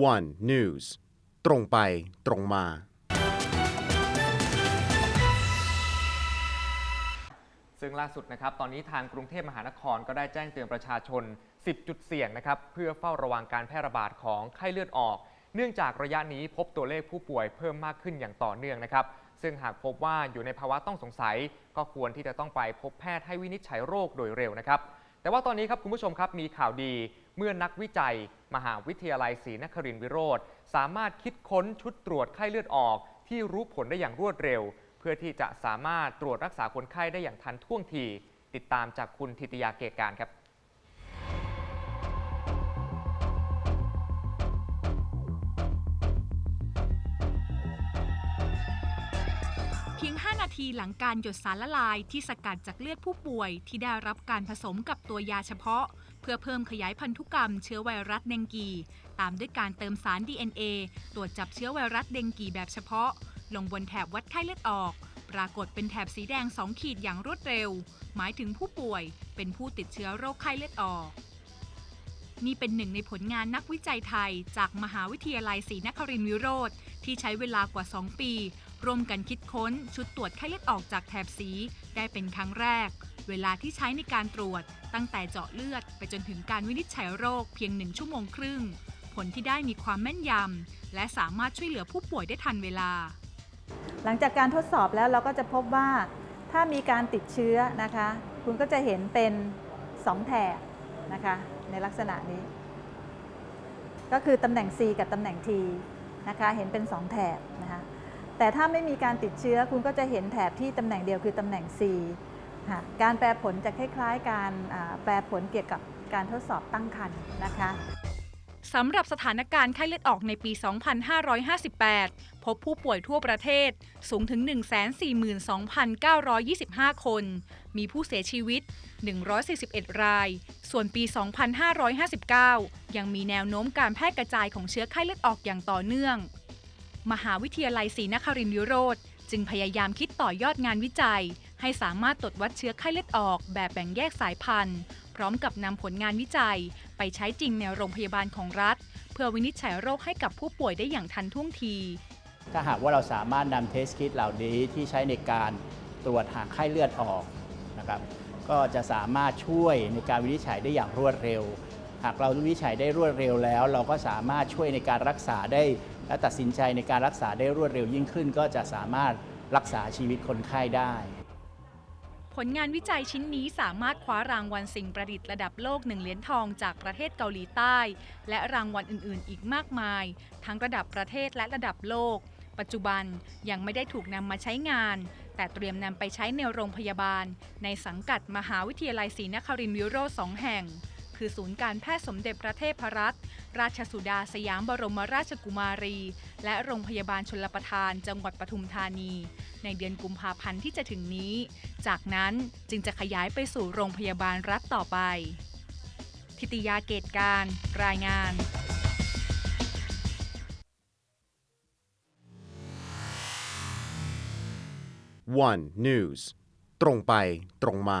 One News ตรงไปตรงมา ซึ่งล่าสุดนะครับตอนนี้ทางกรุงเทพมหานครก็ได้แจ้งเตือนประชาชน 10 จุดเสี่ยงนะครับเพื่อเฝ้าระวังการแพร่ระบาดของไข้เลือดออก เนื่องจากระยะนี้พบตัวเลขผู้ป่วยเพิ่มมากขึ้นอย่างต่อเนื่องนะครับซึ่งหากพบว่าอยู่ในภาวะต้องสงสัย ก็ควรที่จะต้องไปพบแพทย์ให้วินิจฉัยโรคโดยเร็วนะครับ แต่ว่าตอนนี้ครับคุณผู้ชมครับมีข่าวดีเมื่อนักวิจัย มหาวิทยาลัยศรีนครินทร์วิโรธสามารถคิดค้นชุดตรวจไข้เลือดออก ที่รู้ผลได้อย่างรวดเร็ว เพื่อที่จะสามารถตรวจรักษาคนไข้ได้อย่างทันท่วงที ติดตามจากคุณธิติยาเกตการครับ พียง 5 นาทีหลังการหยดสารละลายที่สกัดจากเลือดผู้ป่วยที่ได้รับการผสมกับตัวยาเฉพาะ เพื่อเพิ่มขยายพันธุกรรมเชื้อไวรัสเดงกี ตามด้วยการเติมสาร DNA ตรวจจับเชื้อไวรัสเดงกีแบบเฉพาะ ลงบนแถบวัดไข้เลือดออก ปรากฏเป็นแถบสีแดง 2 ขีดอย่างรวดเร็ว หมายถึงผู้ป่วยเป็นผู้ติดเชื้อโรคไข้เลือดออก นี่เป็นหนึ่งในผลงานนักวิจัยไทย จากมหาวิทยาลัยศรีนครินทร์วิโรธที่ใช้เวลากว่า 2 ปี ร่วมกันคิดค้นชุดตรวจไข้เลือดออกจากแถบสี ได้เป็นครั้งแรก เวลาที่ใช้ในการตรวจ ตั้งแต่เจาะเลือดไปจนถึงการวินิจฉัยโรคเพียงหนึ่งชั่วโมงครึ่ง ผลที่ได้มีความแม่นยำ และสามารถช่วยเหลือผู้ป่วยได้ทันเวลา หลังจากการทดสอบแล้วเราก็จะพบว่า ถ้ามีการติดเชื้อนะคะ คุณก็จะเห็นเป็น2แถบนะคะในลักษณะนี้ ก็คือตำแหน่ง C กับตำแหน่ง T นะคะเห็นเป็น 2 แถบ แต่ถ้าไม่มีการติดเชื้อคุณก็จะเห็นแถบที่ตำแหน่งเดียวคือตำแหน่ง C ค่ะการแปลผลจะคล้ายๆ การแปลผลเกี่ยวกับการทดสอบตั้งครรภ์นะคะสำหรับสถานการณ์ไข้เลือดออกในปี 2558 พบผู้ป่วยทั่วประเทศสูงถึง 142,925 คน มีผู้เสียชีวิต 141 ราย ส่วนปี 2559 ยังมีแนวโน้มการแพร่กระจายของเชื้อไข้เลือดออกอย่างต่อเนื่อง มหาวิทยาลัยศรีนครินทร์วิโรธจึงพยายามคิดต่อยอดงานวิจัย ให้สามารถตรวจวัดเชื้อไข้เลือดออก แบบแบ่งแยกสายพันธุ์ พร้อมกับนำผลงานวิจัย ไปใช้จริงในโรงพยาบาลของรัฐ เพื่อวินิจฉัยโรคให้กับผู้ป่วยได้อย่างทันท่วงที ถ้าหากว่าเราสามารถนำเทสคิดเหล่านี้ที่ใช้ในการตรวจหาไข้เลือดออกนะครับก็จะสามารถช่วยในการวินิจฉัยได้อย่างรวดเร็ว หากเราวิจัยได้รวดเร็วแล้ว เราก็สามารถช่วยในการรักษาได้ และตัดสินใจในการรักษาได้รวดเร็วยิ่งขึ้น ก็จะสามารถรักษาชีวิตคนไข้ได้ ผลงานวิจัยชิ้นนี้สามารถคว้ารางวัลสิ่งประดิษฐ์ระดับโลกหนึ่งเหรียญทองจากประเทศเกาหลีใต้ และรางวัลอื่น ๆ อีกมากมาย ทั้งระดับประเทศและระดับโลก ปัจจุบันยังไม่ได้ถูกนำมาใช้งาน แต่เตรียมนำไปใช้ในโรงพยาบาล ในสังกัดมหาวิทยาลัยศรีนครินทร์วิโรธสองแห่ง คือศูนย์การแพทย์สมเด็จพระเทพรัตนราชสุดาสยามบรมราชกุมารี และโรงพยาบาลชลประทานจังหวัดปทุมธานี ในเดือนกุมภาพันธ์ที่จะถึงนี้ จากนั้นจึงจะขยายไปสู่โรงพยาบาลรัฐต่อไป ทิติยาเกตการ รายงาน One News ตรงไปตรงมา